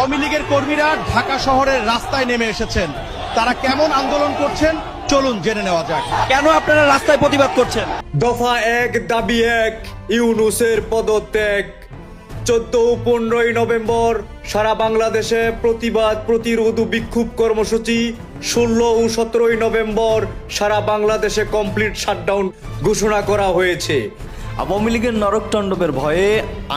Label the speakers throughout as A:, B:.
A: আওয়ামী লীগের কর্মীরা ঢাকা শহরের রাস্তায় নেমে এসেছেন। তারা কেমন আন্দোলন করছেন? চলুন জেনে নেওয়া যাক।
B: কেন আপনারা রাস্তায় প্রতিবাদ করছেন?
C: দফা এক দাবি এক ইউনুসের পদত্যাগ। চোদ্দ ও পনেরোই নভেম্বর সারা বাংলাদেশে প্রতিবাদ প্রতিরোধ ও বিক্ষোভ কর্মসূচি। ষোলো ও সতেরোই নভেম্বর সারা বাংলাদেশে কমপ্লিট শাটডাউন ঘোষণা করা হয়েছে।
B: আওয়ামী লীগের নরকতাণ্ডবের ভয়ে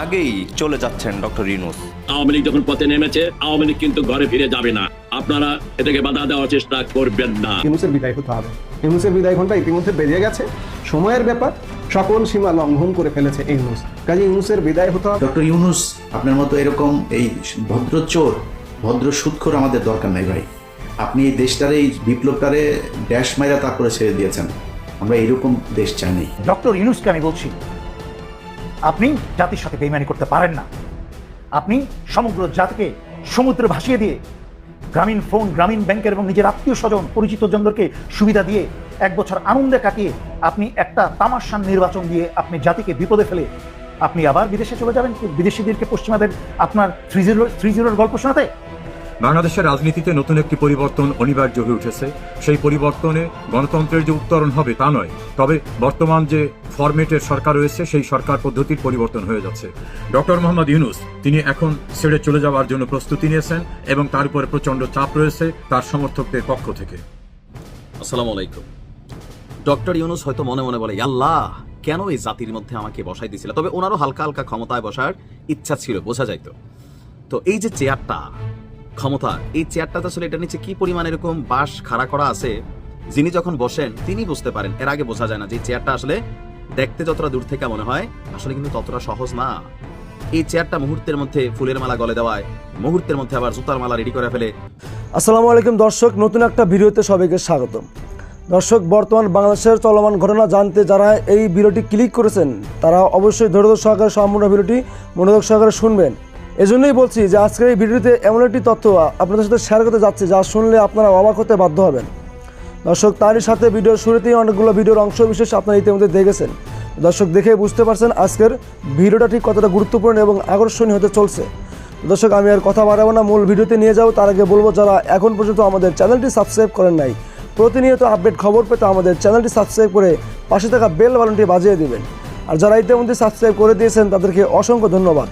B: আগেই চলে যাচ্ছেন ডক্টর ইউনুস।
D: আওয়ামী লীগ যখন পথে নেমেছে আওয়ামী লীগ কিন্তু ঘরে ফিরে যাবে না। আপনারা এটাকে বাধা দেওয়ার চেষ্টা করবেন না।
E: ইউনুসের বিদায় হতে হবে। ইউনুসের বিদায় ঘণ্টা ইতিমধ্যে বেরিয়ে গেছে। সময়ের ব্যাপার সকল সীমা লঙ্ঘন করে ফেলেছে ইউনুস। কাজে ইউনুসের বিদায় হতে হবে।
F: ডক্টর ইউনুস আপনার মতো এরকম এই ভদ্র চোর ভদ্র সুৎখোর আমাদের দরকার নাই ভাই। আপনি এই দেশটারে এই বিপ্লবটারে ড্যাশ মাইরা তারপরে ছেড়ে দিয়েছেন। আমরা এরকম দেশ চাই
G: ডক্টর ইউনুসকে আমি বলছি আপনি জাতির সাথে বেইমানি করতে পারেন না। আপনি সমগ্র জাতিকে সমুদ্রে ভাসিয়ে দিয়ে গ্রামীণ ফোন, গ্রামীণ ব্যাংকের এবং নিজের আত্মীয় স্বজন, পরিচিত জনদেরকে সুবিধা দিয়ে এক বছর আনন্দে কাটিয়ে আপনি একটা তামাশান নির্বাচন দিয়ে আপনি জাতিকে বিপদে ফেলে আপনি আবার বিদেশে চলে যাবেন বিদেশিদেরকে পশ্চিমাদের আপনার থ্রি জিরো, থ্রি জিরোর গল্প শোনাতে?
H: বাংলাদেশের রাজনীতিতে নতুন একটি পরিবর্তন অনিবার্য হয়ে উঠেছে। সেই পরিবর্তনে গণতন্ত্রের যে উত্তরণ হবে তা নয়, তবে বর্তমান যে ফরমেটের সরকার রয়েছে, সেই সরকার পদ্ধতির পরিবর্তন হয়ে যাচ্ছে। ডক্টর মোহাম্মদ ইউনুস, তিনি এখন ছেড়ে চলে যাওয়ার জন্য প্রস্তুতি নিয়েছেন এবং তার উপরে প্রচণ্ড চাপ রয়েছে তার সমর্থকদের পক্ষ থেকে।
I: আসসালামু আলাইকুম। ডক্টর ইউনুস হয়তো মনে মনে বলে, আল্লাহ, কেন এই জাতির মধ্যে আমাকে বসাই দিয়েছিল? তবে ওনারও হালকা হালকা ক্ষমতায় বসার ইচ্ছা ছিল, বোঝা যাইতো। তো এই যে চেয়ারটা ক্ষমতা, এই চেয়ারটাতে আসলে এটা নিচে কি পরিমাণ এরকম বাঁশ খাড়া করা আছে, যিনি যখন বসেন, তিনি বুঝতে পারেন। এর আগে বোঝা যায় না যে চেয়ারটা আসলে দেখতে যতটা দূর থেকে মনে হয়, আসলে কিন্তু ততটা সহজ না। এই চেয়ারটা মুহূর্তের মধ্যে ফুলের মালা গলে দেওয়ায়, মুহূর্তের মধ্যে আবার জুতার মালা রেডি করে ফেলে।
J: আসসালামু আলাইকুম দর্শক, নতুন একটা ভিডিওতে সবাইকে স্বাগতম। দর্শক, বর্তমান বাংলাদেশের চলমান ঘটনা জানতে যারা এই ভিডিওটি ক্লিক করেছেন, তারা অবশ্যই ধৈর্য সহকারে সম্পূর্ণ ভিডিওটি মনোযোগ সহকারে শুনবেন। এজন্যই বলছি যে আজকের এই ভিডিওতে এমন একটি তথ্য আপনাদের সাথে শেয়ার করতে যাচ্ছে, যা শুনলে আপনারা অবাক হতে বাধ্য হবেন। দর্শক, তারই সাথে ভিডিওর শুরুতেই অনেকগুলো ভিডিওর অংশ বিশেষ আপনারা ইতিমধ্যে দেখেছেন। দর্শক, দেখে বুঝতে পারছেন আজকের ভিডিওটা ঠিক কতটা গুরুত্বপূর্ণ এবং আকর্ষণীয় হতে চলছে। দর্শক, আমি আর কথা বাড়াবো না, মূল ভিডিওতে নিয়ে যাব। তার আগে বলব, যারা এখন পর্যন্ত আমাদের চ্যানেলটি সাবস্ক্রাইব করেন নাই, প্রতিনিয়ত আপডেট খবর পেতে আমাদের চ্যানেলটি সাবস্ক্রাইব করে পাশে থাকা বেল বাটনটি বাজিয়ে দিবেন। আর যারা ইতিমধ্যে সাবস্ক্রাইব করে দিয়েছেন, তাদেরকে অসংখ্য ধন্যবাদ।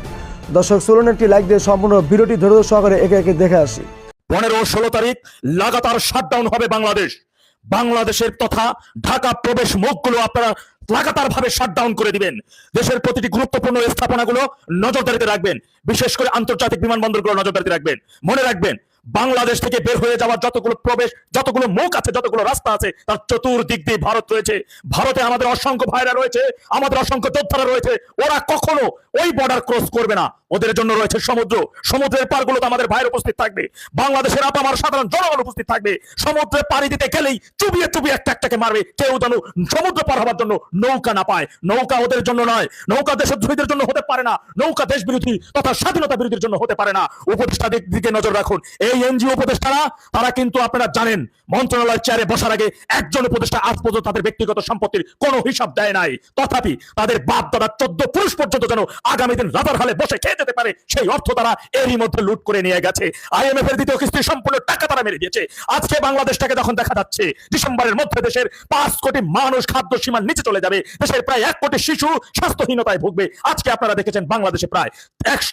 J: দর্শক, চলুন একটি লাইক দিয়ে সম্পূর্ণ ভিডিওটি ধৈর্য সহকারে একে একে দেখে আসি।
G: পনেরো ষোলো তারিখ লাগাতার শাটডাউন হবে বাংলাদেশ। বাংলাদেশের তথা ঢাকা প্রবেশ মুখগুলো আপনারা লাগাতার ভাবে শাটডাউন করে দিবেন। দেশের প্রতিটি গুরুত্বপূর্ণ স্থাপনাগুলো নজরদারিতে রাখবেন। বিশেষ করে আন্তর্জাতিক বিমানবন্দরগুলো নজরদারিতে রাখবেন। মনে রাখবেন বাংলাদেশ থেকে বের হয়ে যাওয়ার যতগুলো প্রবেশ, যতগুলো মুখ আছে, যতগুলো রাস্তা আছে, তার চতুর্দিক দিয়ে ভারত রয়েছে। ভারতে আমাদের অসংখ্য ভাইরা রয়েছে, আমাদের অসংখ্য যোদ্ধারা রয়েছে। ওরা কখনো ওই বর্ডার ক্রস করবে না। ওদের জন্য রয়েছে সমুদ্র। সমুদ্রের পারগুলোতে আমাদের ভাইয়ের উপস্থিত থাকবে। বাংলাদেশের আপামার সাধারণ জনগণ উপস্থিত থাকবে। সমুদ্রে পাড়ি দিতে গেলেই চুবিয়ে চুবিয়ে একটা একটাকে মারবে। কেউ যেন সমুদ্র পার হবার জন্য নৌকা না পায়। নৌকা ওদের জন্য নয়। নৌকা দেশদ্রোহীদের জন্য হতে পারে না। নৌকা দেশ বিরোধী তথা স্বাধীনতা বিরোধীর জন্য হতে পারে না। উপদেষ্টাদের দিকে নজর রাখুন। এই এনজিও উপদেষ্টারা, তারা কিন্তু আপনারা জানেন, মন্ত্রণালয়ের চেয়ারে বসার আগে একজন উপদেষ্টা আজ পর্যন্ত তাদের ব্যক্তিগত সম্পত্তির কোনো হিসাব দেয় নাই। তথাপি তাদের বাপ দাদা চোদ্দ পুরুষ পর্যন্ত যেন আগামী দিন রাজার হালে বসে খেয়ে যেতে পারে, সেই অর্থ তারা এরই মধ্যে লুট করে নিয়ে গেছে। আইএমএফ এর দ্বিতীয় কিস্তির সম্পূর্ণ টাকা তারা মেরে দিয়েছে। আজকে বাংলাদেশটাকে যখন দেখা যাচ্ছে, ডিসেম্বরের মধ্যে দেশের পাঁচ কোটি মানুষ খাদ্য সীমার নিচে চলে যাবে, দেশের প্রায় এক কোটি শিশু স্বাস্থ্যহীনতায় ভুগবে। আজকে আপনারা দেখেছেন বাংলাদেশে প্রায়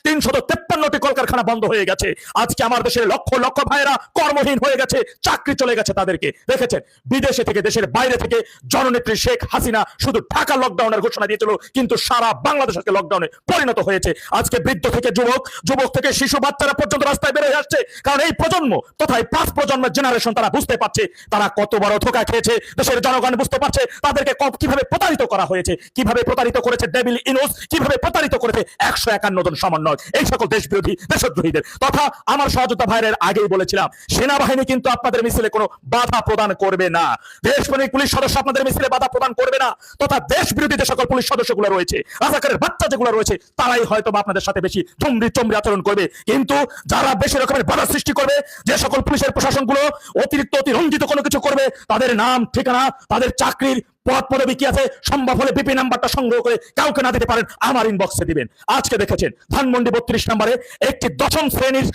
G: তিনশত তেপ্পান্নটি কলকারখানা বন্ধ হয়ে গেছে। আজকে আমার দেশের লক্ষ লক্ষ লক্ষ ভাইরা কর্মহীন হয়ে গেছে, চাকরি চলে গেছে তাদেরকে। দেখেছেন? বিদেশে থেকে, দেশের বাইরে থেকে জননেত্রী শেখ হাসিনা শুধু ঢাকা লকডাউনের ঘোষণা দিয়েছিল, কিন্তু সারা বাংলাদেশ আজকে লকডাউনে পরিণত হয়েছে। আজকে বৃদ্ধ থেকে যুবক যুবক থেকে শিশু, বাচ্চারা পর্যন্ত রাস্তায় বের হয়ে আসছে। কারণ এই প্রজন্ম তথা এই পাঁচ প্রজন্মের জেনারেশন তারা বুঝতে পারছে, তারা কত বড় ধোকা খেয়েছে, দেশের জনগণ বুঝতে পারছে, তাদেরকে কীভাবে প্রতারিত করা হয়েছে, কীভাবে প্রতারিত করেছে ডেভিল ইনোস, কীভাবে প্রতারিত করেছে একশো একান্ন জন সমন্বয় এই সকল দেশ বিরোধী দেশদ্রোহীদের। তথা আমার সহযোগিতা ভাইয়ের আগেই বলেছিলাম, সেনাবাহিনী কিন্তু আপনাদের মিছিলে কোনো বাধা প্রদান করবে না। দেশপ্রেমিক পুলিশ সদস্য আপনাদের মিছিলে বাধা প্রদান করবে না, তথা দেশ বিরোধী যে সকল পুলিশ সদস্যগুলো রয়েছে রাজাকারের বাচ্চা যেগুলো রয়েছে, তারাই হয়তো আপনাদের সাথে বেশি চমড়ি চমড়ি আচরণ করবে। কিন্তু যারা বেশি রকমের বাধা সৃষ্টি করবে, যে সকল পুলিশের প্রশাসনগুলো অতিরিক্ত অতিরঞ্জিত কোনো কিছু করবে, তাদের নাম, ঠিকানা, তাদের চাকরির পদ পদবি কি আছে? সম্ভব হলে বিপি নাম্বারটা সংগ্রহ করে কাউকে না দিতে পারেন, আমার ইনবক্সে দিবেন। আজকে দেখেছেন, ধানমন্ডি বত্রিশ নম্বরে একটি দশম শ্রেণির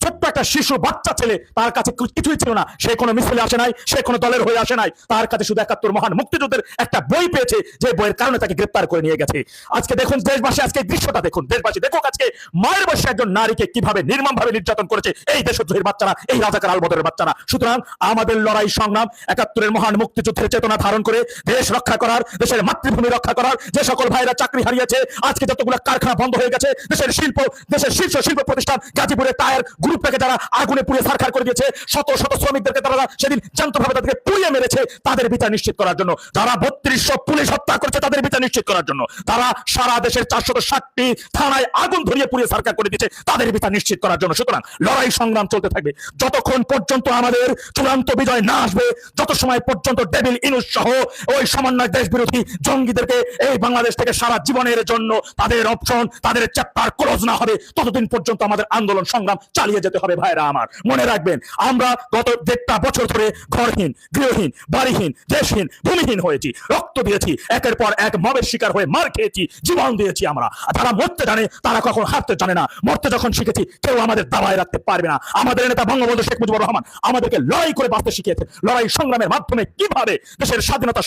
G: ছোট্ট একটা শিশু, বাচ্চা ছেলে, তার কাছে কিছুই ছিল না। সে কোনো মিছিলে আসে নাই, সে কোনো দলের হয়ে আসে নাই। তার কাছে শুধু একাত্তর মহান মুক্তিযুদ্ধের একটা বই পেয়েছে, যে বইয়ের কারণে তাকে গ্রেপ্তার করে নিয়ে গেছে। আজকে দেখুন, দেশবাসী আজকে দৃশ্যটা দেখুন। দেশবাসী দেখুক আজকে মায়ের বসে একজন নারীকে কীভাবে নির্মম ভাবে নির্যাতন করেছে। এই দেশদ্রোহীর বাচ্চারা, এই রাজাকার আলবদরের বাচ্চারা। সুতরাং আমাদের লড়াই সংগ্রাম, একাত্তরের মহান মুক্তিযুদ্ধের চেতনা ধারণ করে দেশ রক্ষা করার, দেশের মাতৃভূমি রক্ষা করার, যে সকল ভাইরা চাকরি হারিয়েছে, আজকে যতগুলো কারখানা বন্ধ হয়ে গেছে, দেশের শিল্প, দেশের শীর্ষ শিল্প প্রতিষ্ঠান গাজীপুরের টায়ার গ্রুপটাকে যারা আগুনে পুড়িয়ে সারখার করে দিয়েছে, শত শত শ্রমিকদেরকে তারা সেদিন জান্তভাবে তাদেরকে পুড়িয়ে মেরেছে, তাদের বিচার নিশ্চিত করার জন্য। যারা বত্রিশশো পুলিশ হত্যা করেছে, তাদের বিচার নিশ্চিত করার জন্য। তারা সারা দেশের চারশত ষাটটি থানায় আগুন ধরিয়ে পুড়িয়ে সারখার করে দিয়েছে, তাদের বিচার নিশ্চিত করার জন্য। সুতরাং লড়াই সংগ্রাম চলতে থাকবে। যতক্ষণ পর্যন্ত আমাদের চূড়ান্ত বিজয় না আসবে, যত সময় পর্যন্ত ডেভিল ইনুস সহ ওই সমন্বয় দেশ বিরোধী জঙ্গিদেরকে এই বাংলাদেশ থেকে সারা জীবনের জন্য তাদের অপশন তাদের চ্যাপ্টার ক্লোজ না হবে। ততদিন পর্যন্ত আমাদের আন্দোলন সংগ্রাম চালিয়ে যেতে হবে ভাইরা আমার। মনে রাখবেন, আমরা গত দেড়টা বছর ধরে ঘরহীন, গৃহহীন, বাড়িহীন, দেশহীন, ভূমিহীন হয়েছি। রক্ত দিয়েছি, একের পর এক মবের শিকার হয়ে মার খেয়েছি, জীবন দিয়েছি আমরা। যারা মরতে জানে, তারা কখন হারতে জানে না। মরতে যখন শিখেছি, কেউ আমাদের দাবায় রাখতে পারবে না। আমাদের নেতা বঙ্গবন্ধু শেখ মুজিবুর রহমান আমাদেরকে লড়াই করে বাঁচতে শিখিয়েছে। লড়াই সংগ্রামের মাধ্যমে কীভাবে দেশের স্বাধীনতা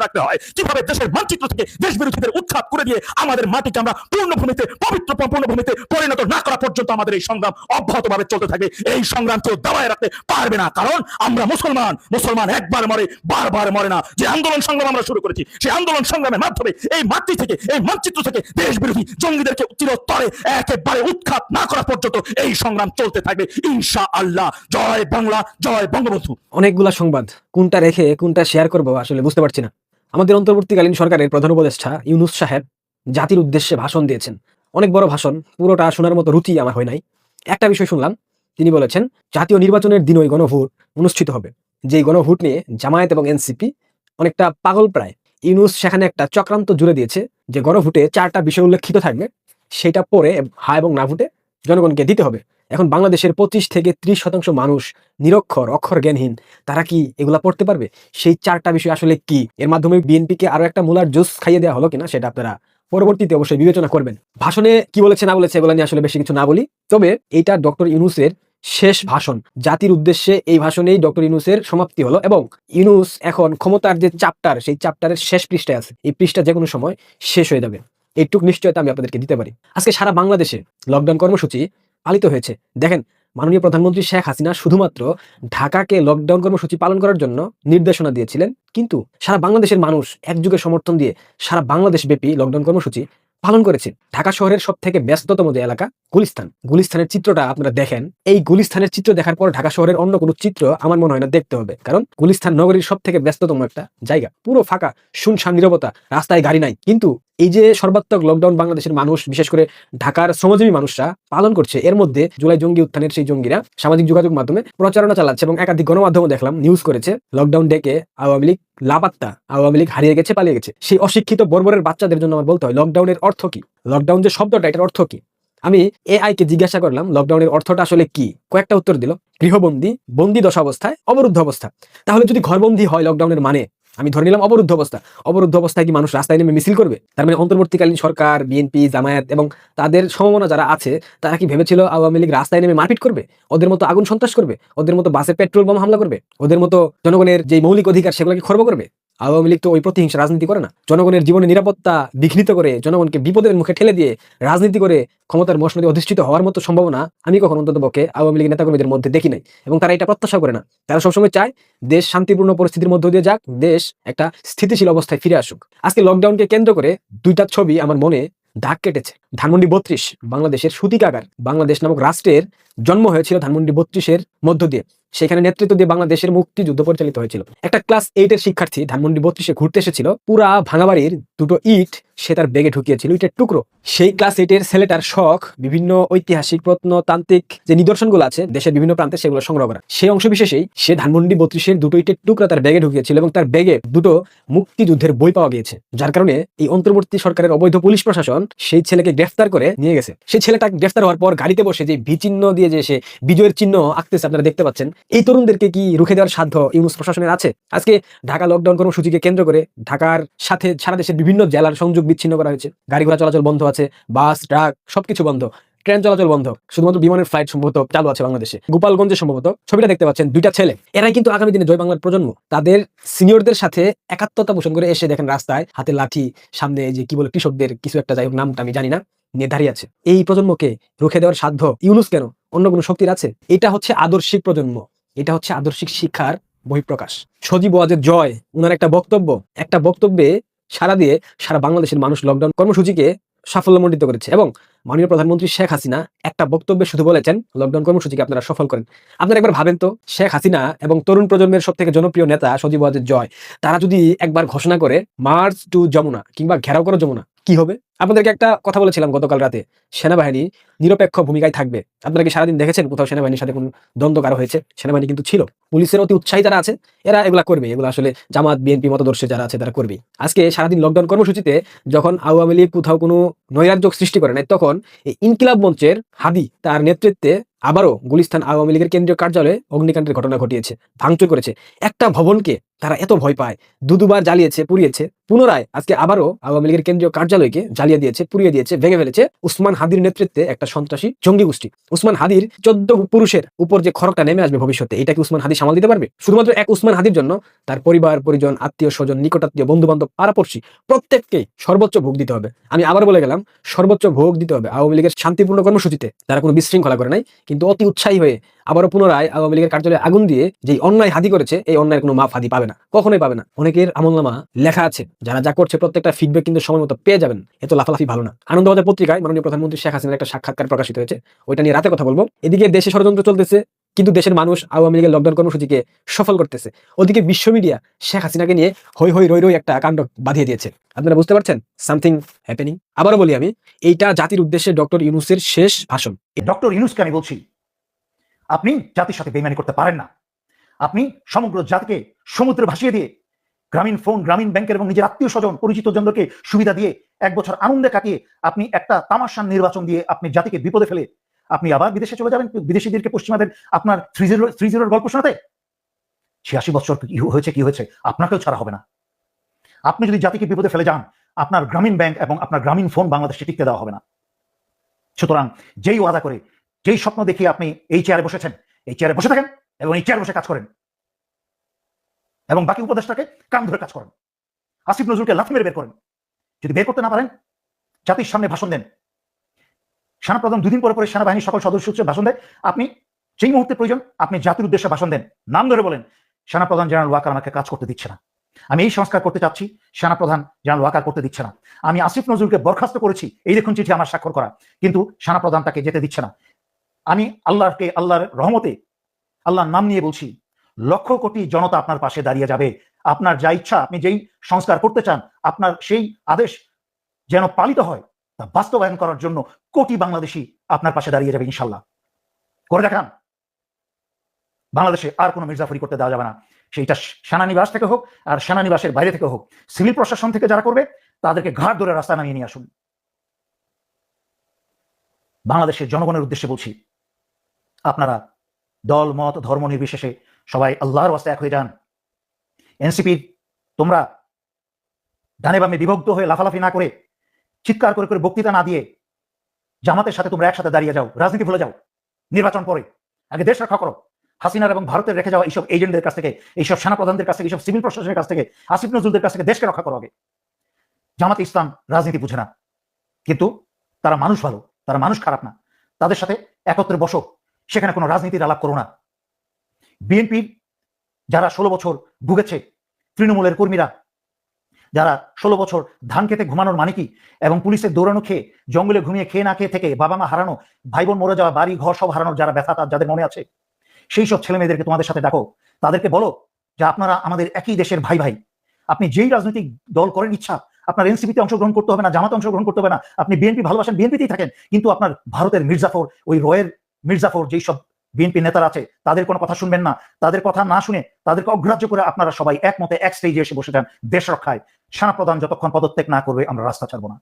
G: রাখতে হয়। কীভাবে দেশের মানচিত্র থেকে দেশ বিরোধীদের উৎখাত করে দিয়ে আমাদের মাটিকে আমরা পবিত্র পরিণত না করা পর্যন্ত আমাদের এই সংগ্রাম অব্যাহতভাবে চলতে এই সংগ্রাম কেউ দাবায় রাখতে পারবে না। কারণ আমরা মুসলমান। মুসলমান একবার মরে, বারবার মরে না। যে আন্দোলন সংগ্রাম আমরা শুরু করেছি সেই আন্দোলন সংগ্রামের মাধ্যমে এই থেকে, এই মানচিত্র থেকে দেশ বিরোধী জঙ্গিদেরকে একেবারে উৎখাত না করা পর্যন্ত এই সংগ্রাম চলতে থাকবে। ইনশা আল্লাহ জয় বাংলা, জয় বঙ্গবন্ধু।
K: অনেকগুলা সংবাদ। কোনটা রেখে কোনটা শেয়ার করব আসলে বুঝতে পারছি না। আমাদের অন্তর্বর্তীকালীন সরকারের প্রধান উপদেষ্টা ইউনুস সাহেব জাতির উদ্দেশ্যে ভাষণ দিয়েছেন। অনেক বড় ভাষণ, পুরোটা শোনার মতো রুচি আমার হয় নাই। একটা বিষয় শুনলাম, তিনি বলেছেন, জাতীয় নির্বাচনের দিনই গণভোট অনুষ্ঠিত হবে। যেই গণভোট নিয়ে জামায়াত এবং এনসিপি অনেকটা পাগল প্রায়। ইউনুস সেখানে একটা চক্রান্ত জুড়ে দিয়েছে যে গণভোটে চারটা বিষয় উল্লেখিত থাকবে, সেটা পরে হা এবং না ভোটে জনগণকে দিতে হবে। এখন বাংলাদেশের পঁচিশ থেকে ত্রিশ শতাংশ মানুষ নিরক্ষর, অক্ষর জ্ঞানহীন। তারা কি এগুলা পড়তে পারবে? সেই চারটা বিষয় আসলে কি? এর মাধ্যমে বিএনপিকে আরও একটা মূলার জুস খাইয়ে দেওয়া হলো কিনা সেটা আপনারা পরবর্তীতে অবশ্যই বিবেচনা করবেন। ভাষণে কি বলেছে, না বলেছে এগুলো নিয়ে আসলে বেশি কিছু না বলি। তবে এইটা ডক্টর ইউনুসের শেষ ভাষণ। জাতির উদ্দেশ্যে এই ভাষণেই ডক্টর ইউনুসের সমাপ্তি হলো এবং ইউনুস এখন ক্ষমতার যে চ্যাপ্টার সেই চ্যাপ্টারের শেষ পৃষ্ঠায় আছে। এই পৃষ্ঠা যে কোনো সময় শেষ হয়ে যাবে। এইটুক নিশ্চয়তা আমি আপনাদেরকে দিতে পারি। আজকে সারা বাংলাদেশে লকডাউন কর্মসূচি পালিত হয়েছে। দেখেন, মাননীয় প্রধানমন্ত্রী শেখ হাসিনা শুধুমাত্র ঢাকাকে লকডাউন কর্মসূচি পালন করার জন্য নির্দেশনা দিয়েছিলেন, কিন্তু সারা বাংলাদেশের মানুষ একযুগে সমর্থন দিয়ে সারা বাংলাদেশ ব্যাপী লকডাউন কর্মসূচি পালন করেছে। ঢাকা শহরের সব থেকে ব্যস্ততম যে এলাকা, গুলিস্তান। গুলিস্তানের চিত্রটা আপনারা দেখেন। এই গুলিস্তানের চিত্র দেখার পর ঢাকা শহরের অন্য কোনো চিত্র আমার মনে হয় না দেখতে হবে, কারণ গুলিস্তান নগরীর সব থেকে ব্যস্ততম একটা জায়গা। পুরো ফাঁকা, শুনশান, নিরবতা, রাস্তায় গাড়ি নাই। কিন্তু এই যে সর্বাত্মক লকডাউন বাংলাদেশের মানুষ, বিশেষ করে ঢাকার শ্রমজীবী মানুষরা পালন করছে, এর মধ্যে জুলাই জঙ্গি উত্থানের সেই জঙ্গিরা সামাজিক যোগাযোগ মাধ্যমে প্রচারণা চালাচ্ছে এবং একাধিক গণমাধ্যমে দেখলাম নিউজ করেছে লকডাউন ডেকে আওয়ামী লীগ লাপাত্তা, আওয়ামী লীগ হারিয়ে গেছে, পালিয়ে গেছে। সেই অশিক্ষিত বর্বরের বাচ্চাদের জন্য আমার বলতে হয় লকডাউনের অর্থ কি? লকডাউন যে শব্দটা, এটার অর্থ কি? আমি এআই কে জিজ্ঞাসা করলাম লকডাউনের অর্থটা আসলে কি? কয়েকটা উত্তর দিল, গৃহবন্দী, বন্দি দশা অবস্থায় অবরুদ্ধ অবস্থা। তাহলে যদি ঘরবন্দি হয় লকডাউনের মানে? আমি ধরে নিলাম অবরুদ্ধ অবস্থা। অবরুদ্ধ অবস্থায় কি মানুষ রাস্তায় নেমে মিছিল করবে? তার মানে অন্তর্বর্তীকালীন সরকার, বিএনপি, জামায়াত এবং তাদের সম্ভাবনা যারা আছে, তারা কি ভেবেছিল আওয়ামী লীগ রাস্তায় নেমে মারপিট করবে? ওদের মতো আগুন সন্ত্রাস করবে? ওদের মতো বাসে পেট্রোল বোম হামলা করবে? ওদের মতো জনগণের যে মৌলিক অধিকার, সেগুলোকে খর্ব করবে? আওয়ামী লীগ তো ওই প্রতিহিংসা রাজনীতি করে না। জনগণের জীবনের নিরাপত্তা বিঘ্নিত করে জনগণকে বিপদের মুখে ঠেলে দিয়ে রাজনীতি করে ক্ষমতার মসনদে অধিষ্ঠিত হওয়ার মতো সম্ভাবনা আমি কখন অন্তত পক্ষে আওয়ামী লীগ নেতাকর্মীদের মধ্যে দেখি নাই। এবং তারা এটা প্রত্যাশা করে না। তারা সবসময় চায় দেশ শান্তিপূর্ণ পরিস্থিতির মধ্য দিয়ে যাক, দেশ একটা স্থিতিশীল অবস্থায় ফিরে আসুক। আজকে লকডাউনকে কেন্দ্র করে দুইটা ছবি আমার মনে দাগ কেটেছে। ধানমন্ডি বত্রিশ, বাংলাদেশের সুতিকাগার, বাংলাদেশ নামক রাষ্ট্রের জন্ম হয়েছিল ধানমন্ডি বত্রিশের মধ্য দিয়ে। সেখানে নেতৃত্ব দিয়ে বাংলাদেশের মুক্তিযুদ্ধ পরিচালিত হয়েছিল। একটা ক্লাস এইটের শিক্ষার্থী ধানমন্ডি বত্রিশে ঘুরতে এসেছিল। পুরা ভাঙাবাড়ির দুটো ইট সে তার ব্যাগে ঢুকিয়েছিল ইটের টুকরো। সেই ক্লাস এইটের ছেলেটার শখ, বিভিন্ন ঐতিহাসিক প্রত্নতান্ত্রিক যে নিদর্শনগুলো আছে, দেশের বিভিন্ন প্রান্তে সেগুলো সংগ্রহ করা। সেই অংশ বিশেষেই সে ধানমন্ডি বত্রিশের দুটো ইটের টুকরা তার ব্যাগে ঢুকিয়েছিল এবং তার ব্যাগে দুটো মুক্তিযুদ্ধের বই পাওয়া গিয়েছে, যার কারণে এই অন্তর্বর্তী সরকারের অবৈধ পুলিশ প্রশাসন সেই ছেলেকে গ্রেফতার করে নিয়ে গেছে। সেই ছেলেটা গ্রেফতার হওয়ার পর গাড়িতে বসে যে ভি চিহ্ন দিয়ে যে সে বিজয়ের চিহ্ন আঁকতেছে, আপনারা দেখতে পাচ্ছেন, এই তরুণদেরকে কি রুখে দেওয়ার সাধ্য ইউনুস প্রশাসনের আছে? আজকে ঢাকা লকডাউন কর্মসূচিকে কেন্দ্র করে ঢাকার সাথে সারা দেশের বিভিন্ন জেলার সংযোগ বিচ্ছিন্ন করা হয়েছে। গাড়ি ঘোড়া চলাচল বন্ধ আছে, বাস, ট্রাক, সবকিছু বন্ধ। ট্রেন চলাচল বন্ধ। শুধুমাত্র বিমানের ফ্লাইট সম্ভবত চালু আছে বাংলাদেশে। গোপালগঞ্জে সম্ভবত। ছবিটা দেখতে পাচ্ছেন দুইটা ছেলে। এরাই কিন্তু আগামী দিনে জয় বাংলার প্রজন্ম। তাদের সিনিয়রদের সাথে একাত্মতা পোষণ করে এসে দেখেন রাস্তায় হাতে লাঠি, সামনে যে কি বলে কৃষকদের কিছু একটা যাই হোক, নামটা আমি জানি না, নিয়ে আছে। এই প্রজন্মকে রুখে দেওয়ার সাধ্য ইউনুস কেন? অন্য কোনো শক্তির আছে? এটা হচ্ছে আদর্শিক প্রজন্ম। এটা হচ্ছে আদর্শিক শিক্ষার বহিঃপ্রকাশ। সজীব ওয়াজের জয়, উনার একটা বক্তব্য। একটা বক্তব্যে সারা দিয়ে সারা বাংলাদেশের মানুষ লকডাউন কর্মসূচিকে সাফল্যমণ্ডিত করেছে এবং মাননীয় প্রধানমন্ত্রী শেখ হাসিনা একটা বক্তব্যে শুধু বলেছেন লকডাউন কর্মসূচিকে আপনারা সফল করেন। আপনারা একবার ভাবেন তো, শেখ হাসিনা এবং তরুণ প্রজন্মের সব থেকে জনপ্রিয় নেতা সজীব জয়, তারা যদি একবার ঘোষণা করে মার্চ টু যমুনা কিংবা ঘেরাও করো যমুনা কি হবে? আপনাদেরকে একটা কথা বলেছিলাম গতকাল রাতে। সেনাবাহিনী নিরপেক্ষ ভূমিকায় থাকবে। আপনারা কি সারাদিন দেখেছেন কোথাও সেনাবাহিনীর সাথে কোনো দ্বন্দ্ব কারও হয়েছে? সেনাবাহিনী কিন্তু ছিল। পুলিশের অতি উৎসাহী যারা আছে, এরা এগুলা করবে। এগুলো আসলে জামাত, বিএনপি, মতদর্শী যারা আছে তারা করবে আজকে সারাদিন লকডাউন কর্মসূচিতে যখন আওয়ামী লীগ কোথাও কোনো নৈরাজ্য সৃষ্টি করে নাই, তখন এই ইনকিলাব মঞ্চের হাদি তার নেতৃত্বে আবারও গুলিস্তান আওয়ামী লীগের কেন্দ্রীয় কার্যালয়ে অগ্নিকাণ্ডের ঘটনা ঘটিয়েছে, ভাঙচুর করেছে। একটা ভবনকে তারা এত ভয় পায়। দু দুবার জ্বালিয়েছে, পুড়িয়েছে। পুনরায় আজকে আবারও আওয়ামী লীগের কেন্দ্রীয় কার্যালয়কে জ্বালিয়ে দিয়েছে, পুড়িয়ে দিয়েছে, ভেঙে ফেলেছে উসমান হাদির নেতৃত্বে একটা সন্ত্রাসী জঙ্গি গোষ্ঠী। উসমান হাদির চোদ্দ পুরুষের উপর যে খড়কটা নেমে আসবে ভবিষ্যতে, এটা কি উসমান হাদি সামাল দিতে পারবে? শুধুমাত্র এক উসমান হাদির জন্য, তার পরিবার, পরিজন, আত্মীয় স্বজন, নিকটাত্মীয় বন্ধু বান্ধব পাড়াপড়শি প্রত্যেককেই সর্বোচ্চ ভোগ দিতে হবে। আমি আবার বলে গেলাম, সর্বোচ্চ ভোগ দিতে হবে আওয়ামী লীগের শান্তিপূর্ণ কর্মসূচিতে। তারা কোনো বিশৃঙ্খলা করে নাই, কিন্তু অতি উৎসাহী হয়ে আবারও পুনরায় আওয়ামী লীগের কার্যালয়ে আগুন দিয়ে যে অন্যায় হাদি করেছে, এই অন্যায়ের কোনো মাফ হাদি পাবে না। কখনোই পাবে না। অনেকের আমলনামা লেখা আছে, যারা যা করছে প্রত্যেকটা ফিডব্যাক কিন্তু সময় মতো পেয়ে যাবেন। এত লাফালাফি ভালো না। আনন্দবাজার পত্রিকায় মাননীয় প্রধানমন্ত্রী শেখ হাসিনার একটা সাক্ষাৎকার প্রকাশিত হয়েছে। ওইটা নিয়ে রাতে কথা বলব। এদিকে দেশে ষড়যন্ত্র চলতেছে, কিন্তু দেশের মানুষ আওয়ামী লীগের লকডাউন কর্মসূচিকে সফল করতেছে। ওদিকে বিশ্ব মিডিয়া শেখ হাসিনাকে নিয়ে হই হই রই রই একটা কাণ্ড বাঁধিয়ে দিয়েছে। আপনারা বুঝতে পারছেন? সামথিং হ্যাপেনিং আবারও বলি আমি, এইটা জাতির উদ্দেশ্যে ডক্টর ইউনুসের শেষ ভাষণ।
L: ডক্টর ইউনুসকে আমি বলছি আপনি জাতির সাথে বেমানি করতে পারেন না। আপনি সমগ্র জাতিকে সমুদ্রে ভাসিয়ে দিয়ে গ্রামীণ ফোন, গ্রামীণ ব্যাংকের এবং নিজের আত্মীয় স্বজন, পরিচিত জনকে সুবিধা দিয়ে এক বছর আনন্দে কাটিয়ে আপনি একটা তামাশান নির্বাচন দিয়ে আপনি জাতিকে বিপদে ফেলে আপনি আবার বিদেশে চলে যাবেন, বিদেশিদেরকে পশ্চিমাদের আপনার থ্রি জিরো গল্প শোনাতে? ছিয়াশি বছর কি হয়েছে কি হয়েছে? আপনাকেও ছাড়া হবে না। আপনি যদি জাতিকে বিপদে ফেলে যান, আপনার গ্রামীণ ব্যাংক এবং আপনার গ্রামীণ ফোন বাংলাদেশে টিকতে দেওয়া হবে না। সুতরাং যেই ওয়াদা করে যেই স্বপ্ন দেখিয়ে আপনি এই চেয়ারে বসেছেন, এই চেয়ারে বসে থাকেন এবং এই চেয়ারে বসে কাজ করেন। এবং বাকি উপদেশটাকে কান ধরে কাজ করেন। আসিফ নজরুলকে লাথি মেরে বের করেন। যদি বের করতে না পারেন, জাতির সামনে ভাষণ দেন। সেনাপ্রধান দুদিন পরে পরে সেনাবাহিনীর সকল সদস্য হচ্ছে ভাষণ দেয়। আপনি যেই মুহূর্তে প্রয়োজন, আপনি জাতির উদ্দেশ্যে ভাষণ দেন। নাম ধরে বলেন, সেনাপ্রধান জেনারেল ওয়াকার আমাকে কাজ করতে দিচ্ছে না। আমি এই সংস্কার করতে চাচ্ছি, সেনাপ্রধান জেনারেল ওয়াকার করতে দিচ্ছে না। আমি আসিফ নজরুলকে বরখাস্ত করেছি, এই দেখুন চিঠি আমার স্বাক্ষর করা। কিন্তু সেনাপ্রধান তাকে যেতে দিচ্ছে না। আমি আল্লাহকে, আল্লাহর রহমতে আল্লাহর নাম নিয়ে বলছি, লক্ষ কোটি জনতা আপনার পাশে দাঁড়িয়ে যাবে। আপনার যা ইচ্ছা, আপনি যেই সংস্কার করতে চান, আপনার সেই আদেশ যেন পালিত হয়, তা বাস্তবায়ন করার জন্য কোটি বাংলাদেশি আপনার পাশে দাঁড়িয়ে যাবে ইনশাল্লাহ করে দেখান। বাংলাদেশে আর কোনো মির্জাফরি করতে দেওয়া যাবে না। সেইটা সেনানিবাস থেকে হোক আর সেনানিবাসের বাইরে থেকে হোক, সিভিল প্রশাসন থেকে যারা করবে, তাদেরকে ঘাট ধরে রাস্তায় নামিয়ে নিয়ে আসুন। বাংলাদেশের জনগণের উদ্দেশ্যে বলছি আপনারা দল, মত, ধর্ম নির্বিশেষে সবাই আল্লাহর ওয়াস্তে এক হয়ে যান। এনসিপি তোমরা ডানে বামে বিভক্ত হয়ে লাফালাফি না করে, চিৎকার করে করে বক্তৃতা না দিয়ে জামাতের সাথে তোমরা একসাথে দাঁড়িয়ে যাও, রাজনীতি ভুলে যাও, নির্বাচন পরে, আগে দেশ রক্ষা করো। হাসিনার এবং ভারতের রেখে যাওয়া এইসব এজেন্টদের কাছ থেকে, এইসব সেনাপ্রধানদের কাছ থেকে, এইসব সিভিল প্রশাসনের কাছ থেকে, আসিফ নজরুলদের কাছ থেকে দেশকে রক্ষা করো আগে। জামাত ইসলাম রাজনীতি বুঝে না। কিন্তু তারা মানুষ ভালো, তারা মানুষ খারাপ না। তাদের সাথে একত্রে বসো। সেখানে কোনো রাজনীতির আলাপ করো না। বিএনপির যারা ষোলো বছর ভুগেছে, তৃণমূলের কর্মীরা, যারা ষোলো বছর ধান খেতে ঘুমানোর মানে কি? এবং পুলিশের দৌড়ানো খেয়ে, জঙ্গলে ঘুমিয়ে খেয়ে না খেয়ে থেকে বাবা মা হারানো ভাই বোন মরে যাওয়া, বাড়ি ঘর সব হারানোর যারা ব্যথা তার যাদের মনে আছে, সেই সব ছেলে মেয়েদেরকে তোমাদের সাথে ডাকো। তাদেরকে বলো যে আপনারা আমাদের একই দেশের ভাই ভাই। আপনি যেই রাজনৈতিক দল করেন ইচ্ছা, আপনার এনসিপিতে অংশগ্রহণ করতে হবে না, জামাতে অংশগ্রহণ করতে হবে না, আপনি বিএনপি ভালোবাসেন, বিএনপিতেই থাকেন, কিন্তু আপনার ভারতের মির্জাফর, ওই রয়ের মির্জাফর যেই সব বিএনপি নেতারা আছে, তাদের কোনো কথা শুনবেন না। তাদের কথা না শুনে তাদেরকে অগ্রাহ্য করে আপনারা সবাই একমতে এক স্টেজে এসে বসে যান দেশ রক্ষায়। সেনাপ্রধান যতক্ষণ পদত্যাগ না করবে, আমরা রাস্তা ছাড়বো না।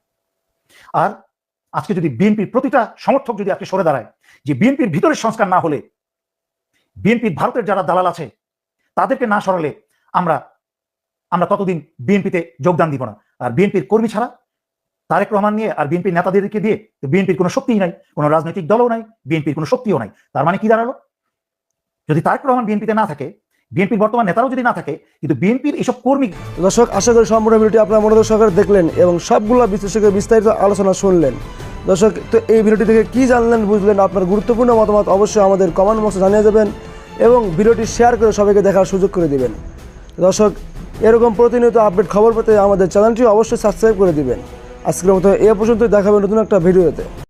L: আর আজকে যদি বিএনপির প্রতিটা সমর্থক যদি আজকে সরে দাঁড়ায়, যে বিএনপির ভিতরে সংস্কার না হলে বিএনপির ভারতের যারা দালাল আছে, তাদেরকে না সরালে আমরা আমরা ততদিন বিএনপিতে যোগদান দিব না। আর বিএনপির কর্মী ছাড়া তারেক রহমান নিয়ে আর বিএনপির নেতাদেরকে দিয়ে বিএনপির কোনো শক্তিই নাই, কোনো রাজনৈতিক দলও নাই, বিএনপির কোনো শক্তিও নাই। তার মানে কি দাঁড়াল? যদি তারেক রহমান বিএনপিতে না থাকে, বিএনপির বর্তমান নেতারাও যদি না থাকে, কিন্তু বিএনপির এইসব কর্মী
J: দর্শক, আশা করি সম্পূর্ণ ভিডিওটি আপনার মনোযোগ সহকারে দেখলেন এবং সবগুলো বিশ্লেষকের বিস্তারিত আলোচনা শুনলেন। দর্শক, তো এই ভিডিওটি থেকে কি জানলেন, বুঝলেন? আপনার গুরুত্বপূর্ণ মতামত অবশ্যই আমাদের কমেন্ট বক্সে জানিয়ে দেবেন এবং ভিডিওটি শেয়ার করে সবাইকে দেখার সুযোগ করে দিবেন। দর্শক, এরকম প্রতিনিয়ত আপডেট খবর পেতে আমাদের চ্যানেলটি অবশ্যই সাবস্ক্রাইব করে দিবেন। আজকের মতো এ পর্যন্ত দেখাবে নতুন একটা ভিডিওতে।